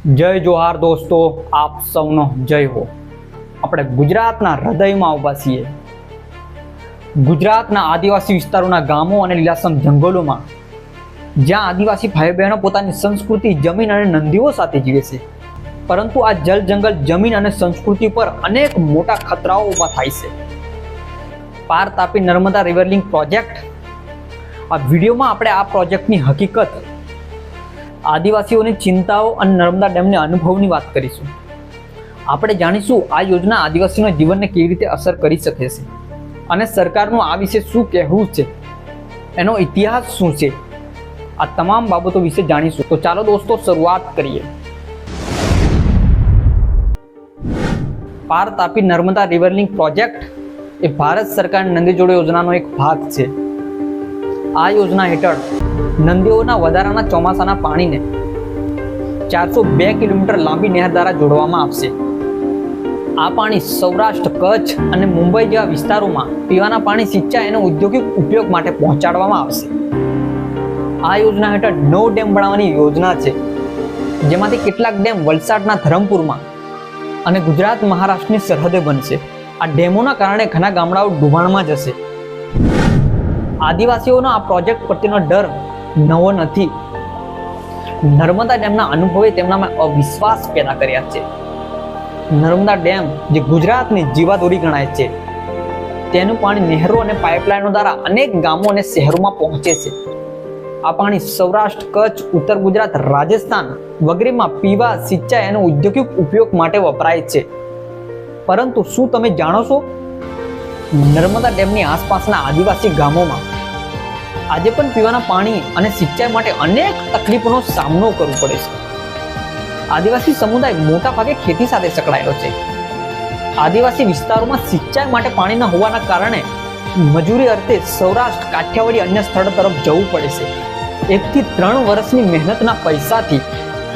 જય જોહાર દોસ્તો, આપ સૌનો જય હો. આપણે ગુજરાતના હૃદયમાં ઊભા છીએ. ગુજરાતના આદિવાસી વિસ્તારોના ગામો અને લીલાસમ જંગલોમાં, જ્યાં આદિવાસી ભાઈ બહેનો પોતાની સંસ્કૃતિ, જમીન અને નંદીઓ સાથે જીવે છે. પરંતુ આ જલ જંગલ, જમીન અને સંસ્કૃતિ પર અનેક મોટા ખતરાઓ ઊભા થાય છે. પાર તાપી નર્મદા રિવરલિંક પ્રોજેક્ટ. આ વિડીયોમાં આપણે આ પ્રોજેક્ટની હકીકત આદિવાસીઓની ચિંતાઓ અને નર્મદા ડેમના અનુભવની વાત કરીશું. આપણે જાણીશું આ યોજના આદિવાસીઓના જીવનને કેવી રીતે અસર કરી શકે છે અને સરકારનું આ વિશે શું કહેવું છે? એનો ઇતિહાસ શું છે? આ તમામ બાબતો વિશે જાણીશું. તો ચાલો દોસ્તો, શરૂઆત કરીએ. Par Tapi Narmada river link project એ ભારત સરકારની નંદી જોડો યોજનાનો એક ભાગ છે. આ યોજના હેઠળ નદીઓના વધારાના ચોમાસાના પાણીને ચારસો બે કિલોમીટર લાંબી નહેર દ્વારા જોડવામાં આવશે. આ પાણી સૌરાષ્ટ્ર, કચ્છ અને મુંબઈ જેવા વિસ્તારોમાં પીવાના પાણી સિંચાઈ અને ઔદ્યોગિક ઉપયોગ માટે પહોંચાડવામાં આવશે. આ યોજના હેઠળ નવ ડેમ બનાવવાની યોજના છે, જેમાંથી કેટલાક ડેમ વલસાડના ધરમપુરમાં અને ગુજરાત મહારાષ્ટ્રની સરહદે બનશે. આ ડેમોના કારણે ઘણા ગામડાઓ ડૂબાણમાં જશે. આદિવાસીઓનો આ પ્રોજેક્ટ પ્રત્યેનો ડર નવો નથી. નર્મદા ડેમના અનુભવે તેમનામાં અવિશ્વાસ પેદા કર્યા છે. નર્મદા ડેમ જે ગુજરાતની જીવાદોરી ગણાય છે, તેનું પાણી નહેરો અને પાઇપલાઇનો દ્વારા અનેક ગામો અને શહેરોમાં પહોંચે છે. આ પાણી સૌરાષ્ટ્ર, કચ્છ, ઉત્તર ગુજરાત, રાજસ્થાન વગેરેમાં પીવા, સિંચાઈ અને ઔદ્યોગિક ઉપયોગ માટે વપરાય છે. પરંતુ શું તમે જાણો છો? નર્મદા ડેમની આસપાસના આદિવાસી ગામોમાં આજે પણ પીવાના પાણી અને સિંચાઈ માટે અનેક તકલીફોનો સામનો કરવો પડે છે. આદિવાસી સમુદાય મોટા ભાગે ખેતી સાથે સંકળાયેલો છે. આદિવાસી વિસ્તારોમાં સિંચાઈ માટે પાણી ન હોવાના કારણે મજૂરી અર્થે સૌરાષ્ટ્ર, કાઠિયાવાડી અન્ય સ્થળ તરફ જવું પડે છે. એકથી ત્રણ વર્ષની મહેનતના પૈસાથી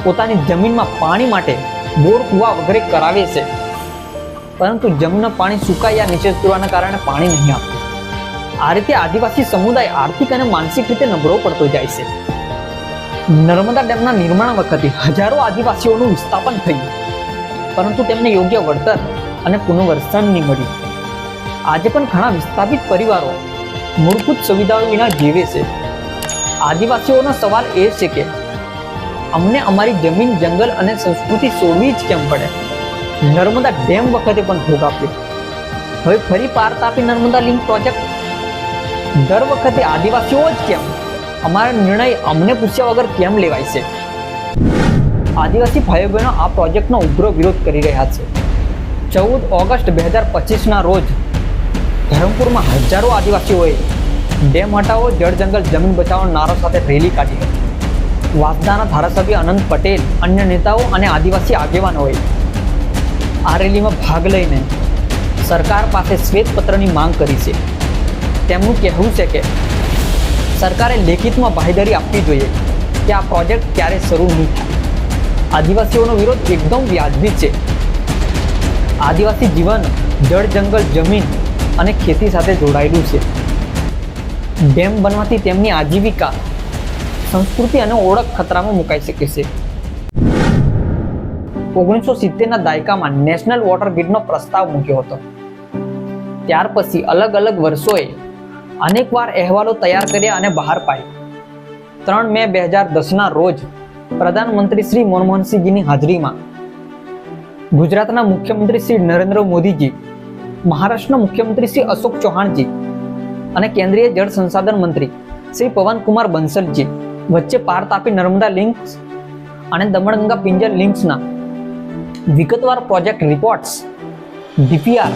પોતાની જમીનમાં પાણી માટે બોર, કુવા વગેરે કરાવે છે. પરંતુ જમીનનું પાણી સુકાયા નીચે ઉતરવાના કારણે પાણી નહીં આપતું આ રીતે આદિવાસી સમુદાય આર્થિક અને માનસિક રીતે નબળો પડતો જાય છે. નર્મદા ડેમના નિર્માણ વખતે હજારો આદિવાસીઓનું વિસ્થાપન થયું. પરંતુ તેમને યોગ્ય વળતર અને પુનર્વસન નહીં મળ્યું. આજે પણ ઘણા વિસ્થાપિત પરિવારો મૂળભૂત સુવિધાઓ વિના જીવે છે. આદિવાસીઓનો સવાલ એ છે કે, અમને અમારી જમીન, જંગલ અને સંસ્કૃતિ છોડવી જ કેમ પડે? નર્મદા ડેમ વખતે પણ ભોગ આપ્યો. હવે ફરી પાર તાપી નર્મદા લિંક પ્રોજેક્ટ દર વખતે આદિવાસીઓ જ કેમ? અમારા નિર્ણય અમને પૂછ્યા વગર કેમ લેવાય છે? આદિવાસી ભાઈઓ બહેનો આ પ્રોજેક્ટનો ઉગ્ર વિરોધ કરી રહ્યા છે. ચૌદ ઓગસ્ટ બે હજાર પચીસના રોજ ધરમપુરમાં હજારો આદિવાસીઓએ ડેમ હટાવો, જળ જંગલ, જમીન બચાવો, નારો સાથે રેલી કાઢી હતી. વાસદાના ધારાસભ્ય અનંત પટેલ, અન્ય નેતાઓ અને આદિવાસી આગેવાનોએ આ રેલીમાં ભાગ લઈને સરકાર પાસે શ્વેતપત્રની માંગ કરી છે. તેમનું કહેવું છે કે સરકારે લેખિતમાં બાહેધરી આપવી જોઈએ કે આ પ્રોજેક્ટ ક્યારે શરૂ નહીં થાય. આદિવાસીઓનો વિરોધ એકદમ વ્યાજબી છે. આદિવાસી જીવન, જળ, જંગલ, જમીન અને ખેતી સાથે જોડાયેલું છે. ડેમ બનવાથી તેમની આજીવિકા, સંસ્કૃતિ અને ઓળખ ખતરામાં મુકાઈ શકે છે. ઓગણીસો સિત્તેરના દાયકામાં નેશનલ વોટર ગ્રીડનો પ્રસ્તાવ મૂક્યો હતો. ત્યાર પછી અલગ અલગ વર્ષોએ અનેકવાર અહેવાલો તૈયાર કર્યા અને બહાર પાડ્યા. ત્રણ મે બે હજાર દસના રોજ પ્રધાનમંત્રી શ્રી મનમોહનસિંહજીની હાજરીમાં ગુજરાતના મુખ્યમંત્રી શ્રી નરેન્દ્ર મોદીજી, મહારાષ્ટ્રના મુખ્યમંત્રી શ્રી અશોક ચૌહાણજી અને કેન્દ્રીય જળ સંસાધન મંત્રી શ્રી પવનકુમાર બંસલજી વચ્ચે પાર તાપી નર્મદા લિંક્સ અને દમણગંગા પિંજર લિંક્સના વિગતવાર પ્રોજેક્ટ રિપોર્ટ્સ ડીપીઆર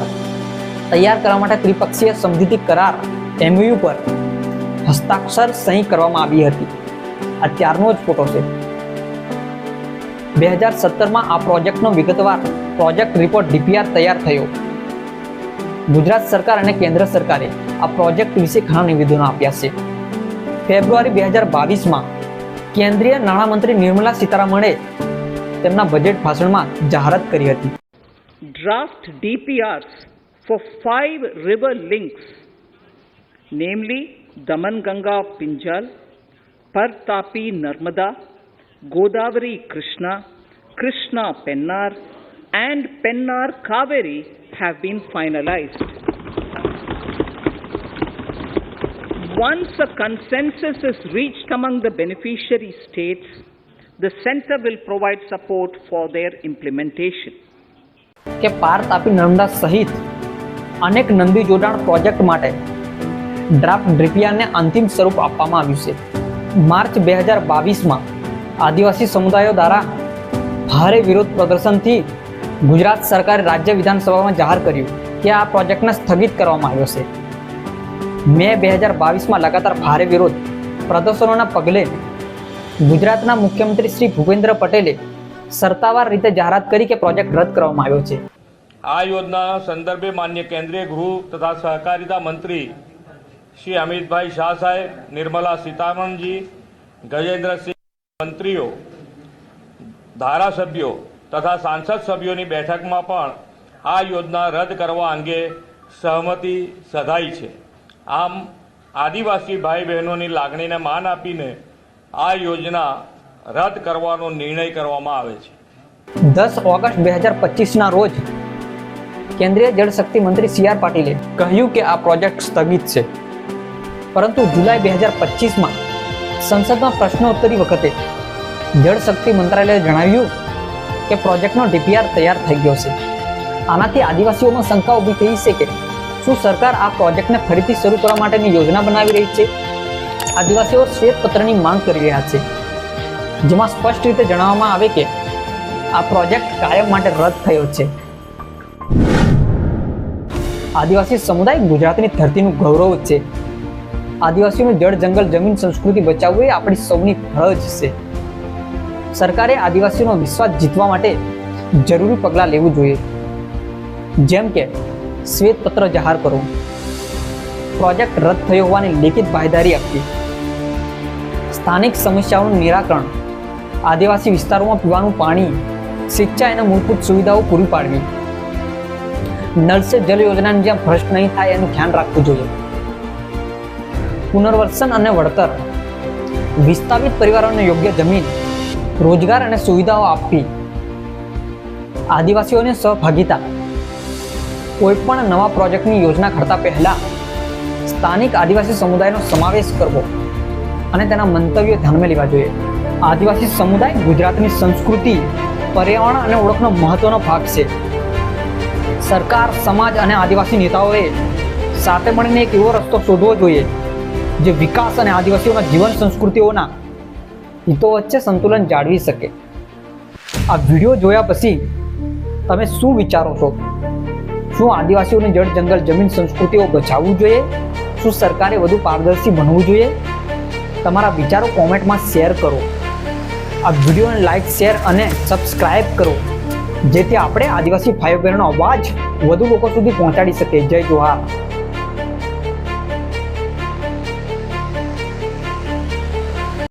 તૈયાર કરવા માટે ત્રિપક્ષીય સમજૂતી કરાર એમયુ પર હસ્તાક્ષર સહી કરવામાં આવી હતી. આ ત્યારનો જ ફોટો છે. બે હજાર સત્તરમાં આ પ્રોજેક્ટનો વિગતવાર પ્રોજેક્ટ રિપોર્ટ ડીપીઆર તૈયાર થયો. ગુજરાત સરકાર અને કેન્દ્ર સરકારે આ પ્રોજેક્ટ વિશે ઘણા નિવેદનો આપ્યા છે. ફેબ્રુઆરી બે હજાર બાવીસમાં કેન્દ્રીય નાણામંત્રી નિર્મલા સીતારામણે તેમના બજેટ ભાષણમાં જાહેરાત કરી હતી. Draft DPR four five river links, namely Damanganga Pinjal, Partapi Narmada, Godavari Krishna, Krishna Pennar and Pennar Kaveri have been finalized. Once a consensus is reached among the beneficiary states, the center will provide support for their implementation. કે પાર તાપી નર્મદા સહિત અનેક નંદી જોડાણ project માટે draft ડ્રીપિયાને અંતિમ સ્વરૂપ આપવામાં આવ્યું છે. માર્ચ બે હજાર બાવીસમાં આદિવાસી સમુદાયો દ્વારા ભારે વિરોધ પ્રદર્શનથી ગુજરાત સરકારે રાજ્ય વિધાનસભામાં જાહેર કર્યું કે આ પ્રોજેક્ટને સ્થગિત કરવામાં આવ્યો છે. મે બે હજાર બાવીસમાં લગાતાર ભારે વિરોધ પ્રદર્શનોના પગલે ગુજરાતના મુખ્યમંત્રી શ્રી ભૂપેન્દ્ર પટેલે સરતાવાર રીતે જાહેરાત કરી કે પ્રોજેક્ટ રદ કરવામાં આવ્યો છે. આ યોજના સંદર્ભે માન્ય કેન્દ્રીય ગૃહ તથા સહકારિતા મંત્રી શ્રી અમિતભાઈ શાહ સાહેબ, નિર્મલા સીતારમણજી, ગજેન્દ્રસિંહ મંત્રીઓ, ધારાસભ્યો તથા સાંસદ સભ્યોની બેઠકમાં પણ આ યોજના રદ કરવા અંગે સહમતિ સધાઈ છે. આમ આદિવાસી ભાઈ બહેનોની લાગણીને માન આપીને આ યોજના રદ કરવાનો નિર્ણય કરવામાં આવે છે. દસ ઓગસ્ટ બે હજાર પચીસના રોજ કેન્દ્રીય જળશક્તિ મંત્રી સી આર પાટીલે કહ્યું કે આ પ્રોજેક્ટ સ્થગિત છે. પરંતુ જુલાઈ બે હજાર પચીસમાં સંસદમાં પ્રશ્નોત્તરી વખતે જળશક્તિ મંત્રાલયે જણાવ્યું કે પ્રોજેક્ટનો ડીપીઆર તૈયાર થઈ ગયો છે. આનાથી આદિવાસીઓમાં શંકા ઊભી થઈ છે કે શું સરકાર આ પ્રોજેક્ટને ફરીથી શરૂ કરવા માટેની યોજના બનાવી રહી છે? આદિવાસીઓ શ્વેતપત્રની માંગ કરી રહ્યા છે. જેમાં સ્પષ્ટ રીતે જણાવવામાં આવે કે આ પ્રોજેક્ટ કાયમ માટે રદ થયો છે. આદિવાસી સમુદાય ગુજરાતની ધરતીનું ગૌરવ છે. આદિવાસીઓનું જળ, જંગલ, જમીન, સંસ્કૃતિ બચાવવું એ આપણી સૌની ફરજ છે. સરકારે આદિવાસીઓનો વિશ્વાસ જીતવા માટે જરૂરી પગલાં લેવું જોઈએ. જેમ કે, શ્વેતપત્ર જાહેર કરવું. પ્રોજેક્ટ રદ થયો હોવાની લેખિત બાહેદારી આપવી. સ્થાનિક સમસ્યાઓનું નિરાકરણ. આદિવાસી વિસ્તારોમાં પીવાનું પાણી. શિક્ષા અને મૂળભૂત સુવિધાઓ પૂરી પાડવી. નળ સે જલ યોજનાની જ્યાં ભ્રષ્ટ નહીં થાય એનું ધ્યાન રાખવું જોઈએ. પુનર્વસન અને વળતર. વિસ્થાપિત પરિવારોને યોગ્ય જમીન, રોજગાર અને સુવિધાઓ આપવી. આદિવાસીઓને સહભાગિતા. કોઈપણ નવા પ્રોજેક્ટની યોજના ઘડતા પહેલા સ્થાનિક આદિવાસી સમુદાયનો સમાવેશ કરવો અને તેના મંતવ્યો ધ્યાનમાં લેવા જોઈએ. આદિવાસી સમુદાય ગુજરાતની સંસ્કૃતિ, પર્યાવરણ અને ઓળખનો મહત્વનો ભાગ છે. સરકાર, સમાજ અને આદિવાસી નેતાઓએ સાથે મળીને એક એવો રસ્તો શોધવો જોઈએ જે વિકાસ અને આદિવાસીઓના જીવન સંસ્કૃતિઓના હિતો વચ્ચે સંતુલન જાળવી શકે. આ વીડિયો જોયા પછી તમે શું વિચારો છો? શું આદિવાસીઓને જળ જંગલ જમીન સંસ્કૃતિઓ બચાવવું જોઈએ? શું સરકારે વધુ પારદર્શી બનવું જોઈએ? તમારા વિચારો કોમેન્ટમાં શેર કરો. આ વિડીયોને લાઈક, શેર અને સબસ્ક્રાઇબ કરો, જેથી આપણે આદિવાસી ભાઈઓ બહેનોનો અવાજ વધુ લોકો સુધી પહોંચાડી શકીએ. જય જોહાર.